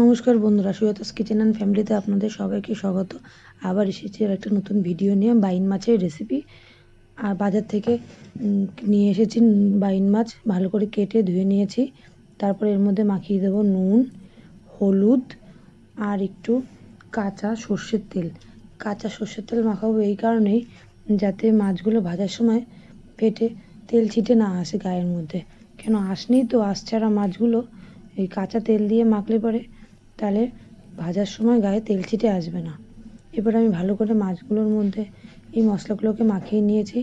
নমস্কার বন্ধুরা সুয়তাস kitchen and ফ্যামিলিতে আপনাদের সবাইকে স্বাগত। আবার এসেছি একটা নতুন ভিডিও নিয়ে, বাইন মাছের রেসিপি আর বাজার থেকে নিয়ে এসেছি বাইন মাছ, ভালো করে কেটে ধুয়ে নিয়েছি। তারপরে এর মধ্যে মাখিয়ে দেবো নুন, হলুদ আর একটু কাঁচা সর্ষের তেল। কাঁচা সর্ষের তেল মাখাবো এই কারণেই যাতে মাছগুলো ভাজার সময় পেটে তেল ছিটে না আসে গায়ের মধ্যে। কেন, আসনি তো আশ ছাড়া মাছগুলো। এই কাঁচা তেল দিয়ে মাখলে পরে তাহলে ভাজার সময় গায়ে তেল ছিটে আসবে না। এবার আমি ভালো করে মাছগুলোর মধ্যে এই মশলাগুলোকে মাখিয়ে নিয়েছি।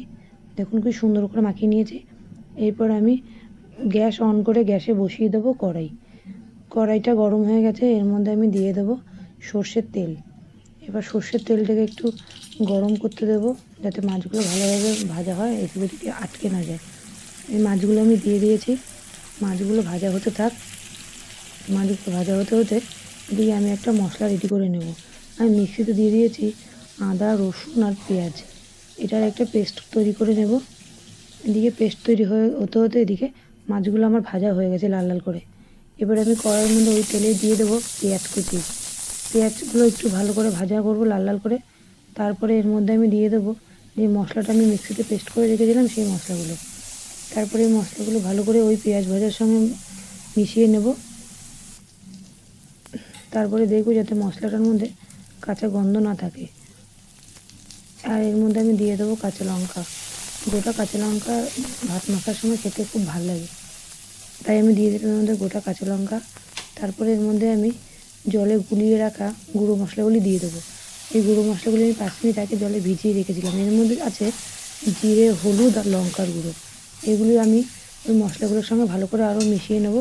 দেখুন কি সুন্দর করে মাখিয়ে নিয়েছি। এরপর আমি গ্যাস অন করে গ্যাসে বসিয়ে দেবো কড়াই। কড়াইটা গরম হয়ে গেছে, এর মধ্যে আমি দিয়ে দেবো সর্ষের তেল। এবার সর্ষের তেলটাকে একটু গরম করতে দেবো, যাতে মাছগুলো ভালোভাবে ভাজা হয়, এদিকে ওদিকে আটকে না যায়। এই মাছগুলো আমি দিয়ে দিয়েছি। মাছগুলো ভাজা হতে থাক। মাছগুলো ভাজা হতে হতে দিয়ে আমি একটা মশলা রেডি করে নেব। আমি মিক্সিতে দিয়ে দিয়েছি আদা, রসুন আর পেঁয়াজ। এটার একটা পেস্ট তৈরি করে নেব। এদিকে পেস্ট তৈরি হয়ে হতে হতে এদিকে মাছগুলো আমার ভাজা হয়ে গেছে লাল লাল করে। এবার আমি কড়াইয়ের মধ্যে ওই তেলে দিয়ে দেবো পেঁয়াজ কুচি। পেঁয়াজগুলো একটু ভালো করে ভাজা করব লাল লাল করে। তারপরে এর মধ্যে আমি দিয়ে দেবো যে মশলাটা আমি মিক্সিতে পেস্ট করে রেখেছিলাম সেই মশলাগুলো। তারপরে এই মশলাগুলো ভালো করে ওই পেঁয়াজ ভাজার সঙ্গে মিশিয়ে নেব। তারপরে দেখব যাতে মশলাটার মধ্যে কাঁচা গন্ধ না থাকে। আর এর মধ্যে আমি দিয়ে দেবো কাঁচা লঙ্কা। গোটা কাঁচা লঙ্কা ভাত মাখার সময় খেতে খুব ভালো লাগে। তাই আমি দিয়ে দিলাম এর মধ্যে গোটা কাঁচা লঙ্কা। তারপরে এর মধ্যে আমি জলে গুলিয়ে রাখা গুঁড়ো মশলাগুলি দিয়ে দেবো। এই গুঁড়ো মশলাগুলি আমি পাঁচ মিনিট আগে জলে ভিজিয়ে রেখেছিলাম। এর মধ্যে আছে জিরে, হলুদ আর লঙ্কার গুঁড়ো। এগুলি আমি ওই মশলাগুলোর সঙ্গে ভালো করে আরও মিশিয়ে নেব।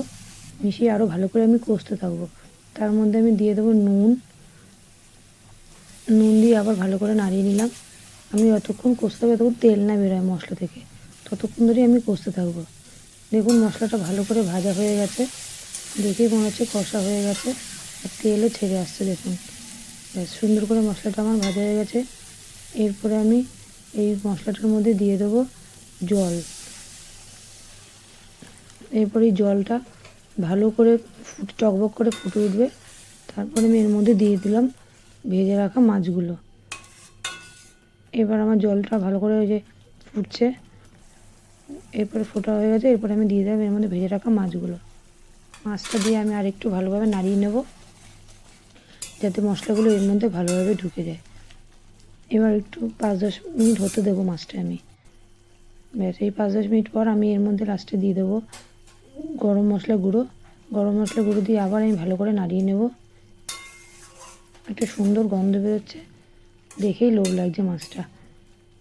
মিশিয়ে আরও ভালো করে আমি কষতে থাকব। তার মধ্যে আমি দিয়ে দেবো নুন। নুন দিয়ে আবার ভালো করে নাড়িয়ে নিলাম। আমি যতক্ষণ কষতে হবে ততক্ষণ তেল না বেরোয় মশলা থেকে। ততক্ষণ ধরেই আমি কষতে থাকব। দেখুন মশলাটা ভালো করে ভাজা হয়ে গেছে। দেখে মনে হচ্ছে কষা হয়ে গেছে। আর তেলও ছেড়ে আসছে, দেখুন। সুন্দর করে মশলাটা আমার ভাজা হয়ে গেছে। এরপরে আমি এই মশলাটার মধ্যে দিয়ে দেবো জল। এরপর জলটা ভালো করে ফুট, টকবক করে ফুটে উঠবে। তারপরে আমি এর মধ্যে দিয়ে দিলাম ভেজে রাখা মাছগুলো। এবার আমার জলটা ভালো করে ওই যে ফুটছে। এরপরে ফোটা হয়ে গেছে, এরপরে আমি দিয়ে দিলাম এর মধ্যে ভেজে রাখা মাছগুলো। মাছটা দিয়ে আমি আরেকটু ভালোভাবে নাড়িয়ে নেব, যাতে মশলাগুলো এর মধ্যে ভালোভাবে ঢুকে যায়। এবার একটু পাঁচ দশ মিনিট হতে দেবো মাছটা আমি। ব্যাস, এই পাঁচ দশ মিনিট পর আমি এর মধ্যে লাস্টে দিয়ে দেবো গরম মশলা গুঁড়ো। গরম মশলা গুঁড়ো দিয়ে আবার আমি ভালো করে নাড়িয়ে নেব। একটা সুন্দর গন্ধ বেরোচ্ছে। দেখেই লোভ লাগছে মাছটা।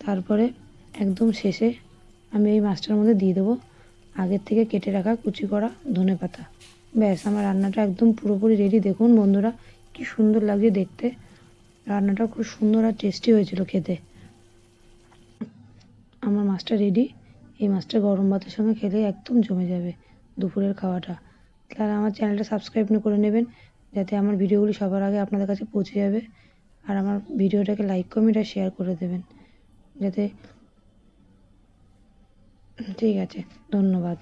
তারপরে একদম শেষে আমি এই মাছটার মধ্যে দিয়ে দেবো। আগের থেকে কেটে রাখা কুচি করা ধনে পাতা। ব্যাস, আমার রান্নাটা একদম পুরোপুরি রেডি দেখুন বন্ধুরা, কি সুন্দর লাগছে দেখতে। রান্নাটা খুব সুন্দর আর টেস্টি হয়েছিল খেতে। আমার মাছটা রেডি এই মাছটা গরম ভাতের সঙ্গে খেলে একদম জমে যাবে। দুপুরের খাওয়াটা। তাহলে আমার চ্যানেলটা সাবস্ক্রাইব করে নেবেন, যাতে আমার ভিডিওগুলি সবার আগে আপনাদের কাছে পৌঁছে যাবে। আর আমার ভিডিওটাকে লাইক কমেন্ট আর শেয়ার করে দেবেন। যাতে ঠিক আছে, ধন্যবাদ।